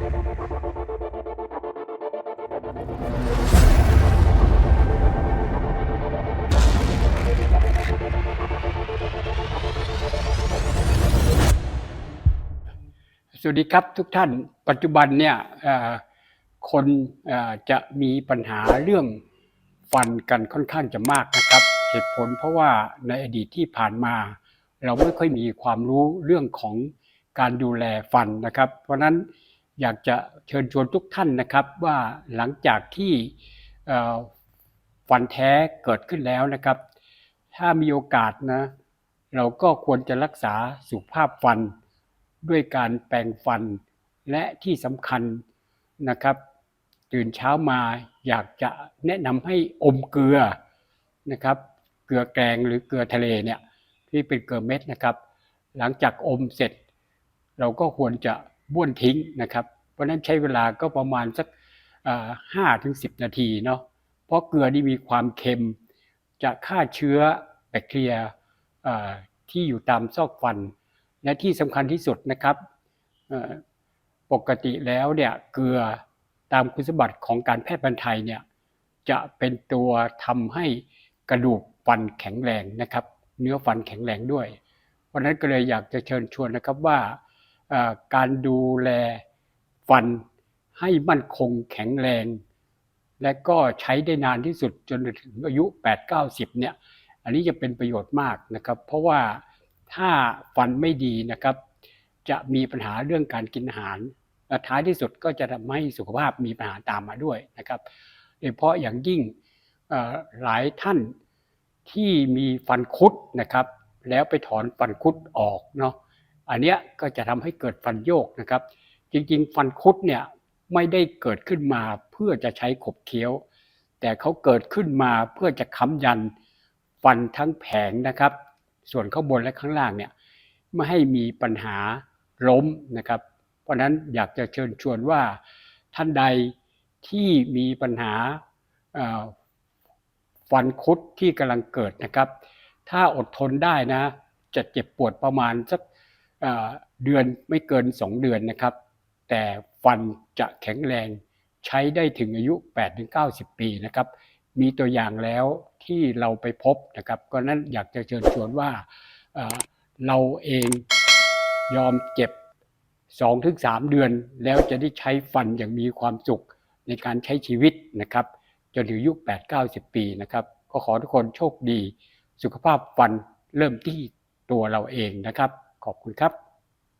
สวัสดีครับทุกท่านปัจจุบันเนี่ยคนจะมีปัญหาเรื่องฟันกันค่อนข้างจะมากนะครับ เหตุผลเพราะว่าในอดีตที่ผ่านมา เราไม่ค่อยมีความรู้เรื่องของการดูแลฟันนะครับ เพราะฉะนั้น อยากจะเชิญชวนทุกท่านนะครับว่าหลังจากที่ฟันแท้เกิดขึ้นแล้วนะครับ ถ้ามีโอกาสนะเราก็ควรจะรักษาสุขภาพฟัน ด้วยการแปรงฟัน และที่สำคัญนะครับ ตื่นเช้ามาอยากจะแนะนำให้อมเกลือนะครับ เกลือแกงหรือเกลือทะเลเนี่ยที่เป็นเกลือเม็ดนะครับ หลังจากอมเสร็จ เราก็ควรจะบ้วนทิ้งนะครับ ราะฉะนั้นใช้เวลาก็ประมาณสักห้าถึงสิบนาทีเนาะเพราะเกลือนี่มีความเค็ม จะฆ่าเชื้อแบคทีเรียที่อยู่ตามซอกฟัน และที่สำคัญที่สุดนะครับปกติแล้วเนี่ยเกลือตามคุณสมบัติของการแพทย์แผนไทยเนี่ยจะเป็นตัวทำให้กระดูกฟันแข็งแรงนะครับ เนื้อฟันแข็งแรงด้วย เพราะนั้นก็เลยอยากจะเชิญชวนนะครับว่าการดูแล ฟันให้มั่นคงแข็งแรง และก็ใช้ได้นานที่สุดจนถึงอายุ 8-90เนี่ยอันนี้จะเป็นประโยชน์มากนะครับ เพราะว่าถ้าฟันไม่ดีนะครับ จะมีปัญหาเรื่องการกินอาหารและท้ายที่สุดก็จะทำให้สุขภาพมีปัญหาตามมาด้วยนะครับโดยเฉพาะอย่างยิ่งหลายท่านที่มีฟันคุดนะครับ แล้วไปถอนฟันคุดออกเนาะอันเนี้ยก็จะทำให้เกิดฟันโยกนะครับ จริง ๆ ฟันคุดเนี่ยไม่ได้เกิดขึ้นมาเพื่อจะใช้ขบเคี้ยว แต่เขาเกิดขึ้นมาเพื่อจะค้ำยันฟันทั้งแผงนะครับ ส่วนข้างบนและข้างล่างเนี่ยไม่ให้มีปัญหาล้มนะครับ เพราะนั้นอยากจะเชิญชวนว่าท่านใดที่มีปัญหาฟันคุดที่กำลังเกิดนะครับ ถ้าอดทนได้นะ จะเจ็บปวดประมาณสักเอ่อเดือนไม่เกิน 2 เดือนนะครับ แต่ฟันจะแข็งแรงใช้ได้ถึงอายุ 8-90 ปีนะครับ มีตัวอย่างแล้วที่เราไปพบนะครับก็นั้นอยากจะเชิญชวนว่าเราเองยอมเจ็บ 2-3 เดือน แล้วจะได้ใช้ฟันอย่างมีความสุขในการใช้ชีวิตนะครับ จนถึงอายุ 8-90 ปีนะครับ ก็ขอทุกคนโชคดี สุขภาพฟันเริ่มที่ตัวเราเองนะครับ ขอบคุณครับ